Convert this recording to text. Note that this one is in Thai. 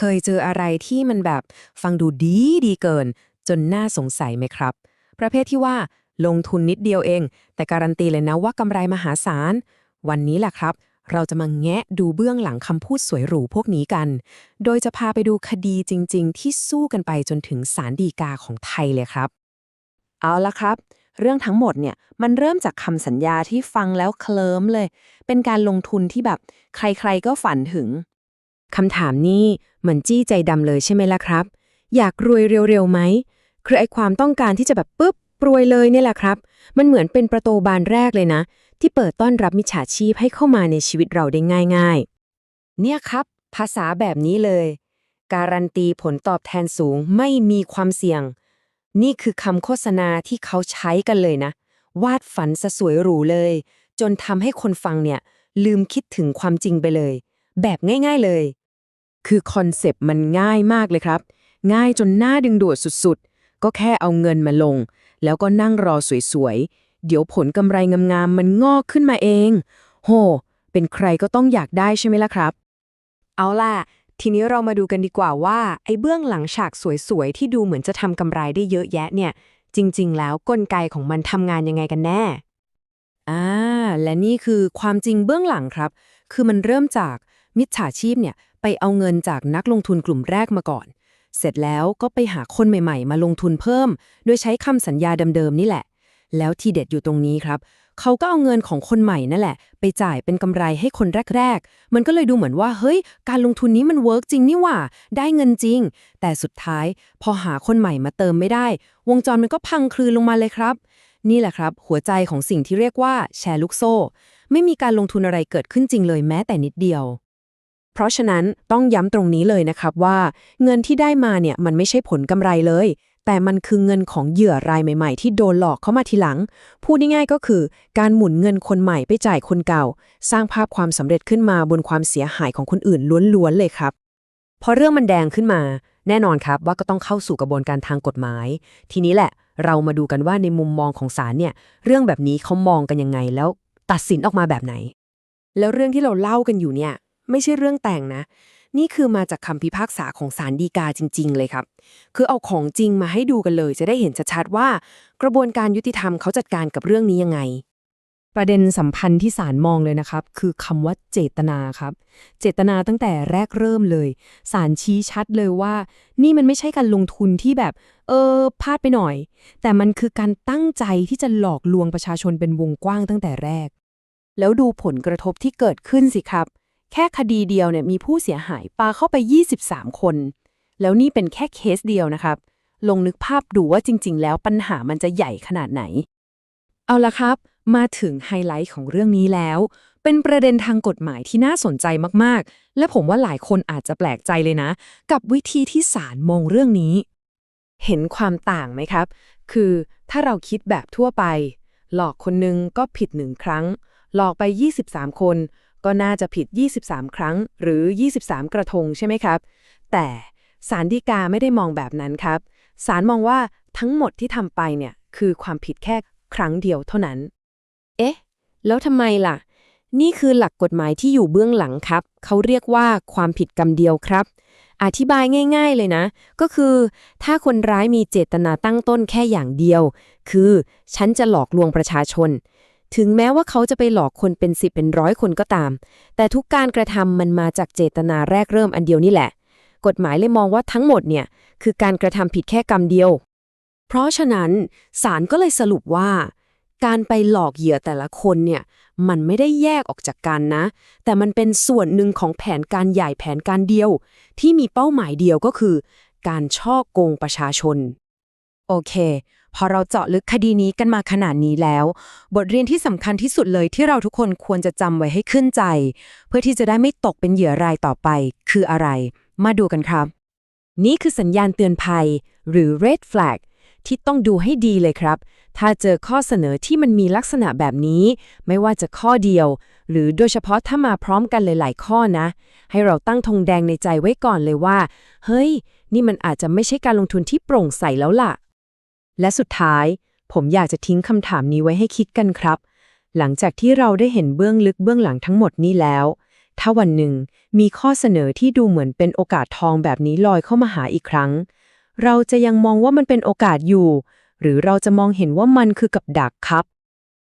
เคยเจออะไรที่มันแบบฟังดูดีดีเกิน จนน่าสงสัยไหมครับ ประเภทที่ว่าลงทุนนิดเดียวเอง แต่การันตีเลยนะว่ากำไรมหาศาล วันนี้แหละครับ เราจะมาแงะดูเบื้องหลังคำพูดสวยหรูพวกนี้กัน โดยจะพาไปดูคดีจริง ๆ ที่สู้กันไปจนถึงศาลฎีกาของไทยเลยครับ เอาละครับ เรื่องทั้งหมดเนี่ยมันเริ่มจากคำสัญญาที่ฟังแล้วเคลิ้มเลย เป็นการลงทุนที่แบบใครๆก็ฝันถึง คำถามนี้เหมือนจี้ใจดำเลยใช่ไหมล่ะครับ อยากรวยเร็วๆไหมคือไอความต้องการที่จะแบบปุ๊บรวยเลยเนี่ยแหละครับ มันเหมือนเป็นประตูบานแรกเลยนะ ที่เปิดต้อนรับมิจฉาชีพให้เข้ามาในชีวิตเราได้ง่าย ๆ เนี่ยครับ ภาษาแบบนี้เลย การันตีผลตอบแทนสูงไม่มีความเสี่ยง นี่คือคำโฆษณาที่เขาใช้กันเลยนะ วาดฝันสสวยหรูเลย จนทำให้คนฟังเนี่ย ลืมคิดถึงความจริงไปเลย แบบง่าย ๆเลย คือคอนเซปต์มันง่ายมากเลยครับ ง่ายจนน่าดึงดูดสุดๆ ก็แค่เอาเงินมาลง แล้วก็นั่งรอสวยๆ เดี๋ยวผลกำไรงามๆมันงอกขึ้นมาเอง โห เป็นใครก็ต้องอยากได้ใช่ไหมล่ะครับ เอาล่ะ ทีนี้เรามาดูกันดีกว่าว่า ไอ้เบื้องหลังฉากสวยๆ ที่ดูเหมือนจะทำกำไรได้เยอะแยะเนี่ย จริง ๆ แล้วกลไกของมันทำงานยังไงกันแน่ อ่าและนี่คือความจริงเบื้องหลังครับ คือมันเริ่มจากมิจฉาชีพเนี่ยไปเอาเงินจากนักลงทุนกลุ่มแรกมาก่อน เสร็จแล้วก็ไปหาคนใหม่ๆ มาลงทุนเพิ่ม โดยใช้คำสัญญาเดิมๆนี่แหละ แล้วทีเด็ดอยู่ตรงนี้ครับเขาก็เอาเงินของคนใหม่นั่นแหละ ไปจ่ายเป็นกำไรให้คนแรก ๆ มันก็เลยดูเหมือนว่า เฮ้ย การลงทุนนี้มันเวิร์กจริงนี่หว่า ได้เงินจริง แต่สุดท้าย พอหาคนใหม่มาเติมไม่ได้ วงจรมันก็พังคลืนลงมาเลยครับ นี่แหละครับ หัวใจของสิ่งที่เรียกว่าแชร์ลูกโซ่ ไม่มีการลงทุนอะไรเกิดขึ้นจริงเลยแม้แต่นิดเดียว เพราะฉะนั้นต้องย้ำตรงนี้เลยนะครับว่า เงินที่ได้มาเนี่ยมันไม่ใช่ผลกำไรเลย แต่มันคือเงินของเหยื่อรายใหม่ๆ ที่โดนหลอกเข้ามาทีหลัง พูดง่ายๆก็คือ การหมุนเงินคนใหม่ไปจ่ายคนเก่า สร้างภาพความสำเร็จขึ้นมาบนความเสียหายของคนอื่นล้วนๆเลยครับพอเรื่องมันแดงขึ้นมา แน่นอนครับว่าก็ต้องเข้าสู่กระบวนการทางกฎหมาย ทีนี้แหละ เรามาดูกันว่าในมุมมองของศาลเนี่ย เรื่องแบบนี้เขามองกันยังไง แล้วตัดสินออกมาแบบไหน แล้วเรื่องที่เราเล่ากันอยู่เนี่ย ไม่ใช่เรื่องแต่งนะ นี่คือมาจากคำพิพากษาของศาลฎีกาจริง ๆ เลยครับ คือเอาของจริงมาให้ดูกันเลย จะได้เห็นชัดๆว่า กระบวนการยุติธรรมเขาจัดการกับเรื่องนี้ยังไง ประเด็นสำคัญที่ศาลมองเลยนะครับ คือคำว่าเจตนาครับ เจตนาตั้งแต่แรกเริ่มเลยศาลชี้ชัดเลยว่า นี่มันไม่ใช่การลงทุนที่แบบ เออพลาดไปหน่อย แต่มันคือการตั้งใจที่จะหลอกลวงประชาชนเป็นวงกว้างตั้งแต่แรก แล้วดูผลกระทบที่เกิดขึ้นสิครับ แค่คดีเดียวเนี่ยมีผู้เสียหายปาเข้าไป 23 คน แล้วนี่เป็นแค่เคสเดียวนะครับ ลงนึกภาพดูว่าจริง ๆ แล้วปัญหามันจะใหญ่ขนาดไหน เอาละครับ มาถึงไฮไลท์ของเรื่องนี้แล้ว เป็นประเด็นทางกฎหมายที่น่าสนใจมากๆ และผมว่าหลายคนอาจจะแปลกใจเลยนะ กับวิธีที่ศาลมองเรื่องนี้ เห็นความต่างไหมครับ คือถ้าเราคิดแบบทั่วไป หลอกคนนึงก็ผิดหนึ่งครั้ง หลอกไป 23 คน ก็น่าจะผิด 23 ครั้ง หรือ 23 กระทงใช่ไหมครับ แต่ศาลฎีกาไม่ได้มองแบบนั้นครับศาลมองว่าทั้งหมดที่ทำไปเนี่ยคือความผิดแค่ครั้งเดียวเท่านั้น เอ๊ะ แล้วทำไมล่ะ นี่คือหลักกฎหมายที่อยู่เบื้องหลังครับ เขาเรียกว่าความผิดกรรมเดียวครับ อธิบายง่าย ๆเลยนะ ก็คือ ถ้าคนร้ายมีเจตนาตั้งต้นแค่อย่างเดียว คือ ฉันจะหลอกลวงประชาชน ถึงแม้ว่าเขาจะไปหลอกคนเป็นสิบเป็นร้อยคนก็ตาม แต่ทุกการกระทำมันมาจากเจตนาแรกเริ่มอันเดียวนี่แหละ กฎหมายเลยมองว่าทั้งหมดเนี่ย คือการกระทำผิดแค่กรรมเดียว เพราะฉะนั้นศาลก็เลยสรุปว่า การไปหลอกเหยื่อแต่ละคนเนี่ยมันไม่ได้แยกออกจากกันนะ แต่มันเป็นส่วนหนึ่งของแผนการใหญ่แผนการเดียว ที่มีเป้าหมายเดียวก็คือ การช่อโกงประชาชน โอเค พอเราเจาะลึกคดีนี้กันมาขนาดนี้แล้ว บทเรียนที่สำคัญที่สุดเลยที่เราทุกคนควรจะจำไว้ให้ขึ้นใจ เพื่อที่จะได้ไม่ตกเป็นเหยื่อรายต่อไป คืออะไร มาดูกันครับ นี่คือสัญญาณเตือนภัย หรือ red flag ที่ต้องดูให้ดีเลยครับถ้าเจอข้อเสนอที่มันมีลักษณะแบบนี้ ไม่ว่าจะข้อเดียว หรือโดยเฉพาะถ้ามาพร้อมกันหลาย ๆ ข้อนะ ให้เราตั้งธงแดงในใจไว้ก่อนเลยว่า เฮ้ย นี่มันอาจจะไม่ใช่การลงทุนที่โปร่งใสแล้วล่ะ และสุดท้าย ผมอยากจะทิ้งคำถามนี้ไว้ให้คิดกันครับ หลังจากที่เราได้เห็นเบื้องลึกเบื้องหลังทั้งหมดนี้แล้ว ถ้าวันหนึ่งมีข้อเสนอที่ดูเหมือนเป็นโอกาสทองแบบนี้ลอยเข้ามาหาอีกครั้ง เราจะยังมองว่ามันเป็นโอกาสอยู่ หรือเราจะมองเห็นว่ามันคือกับดักครับ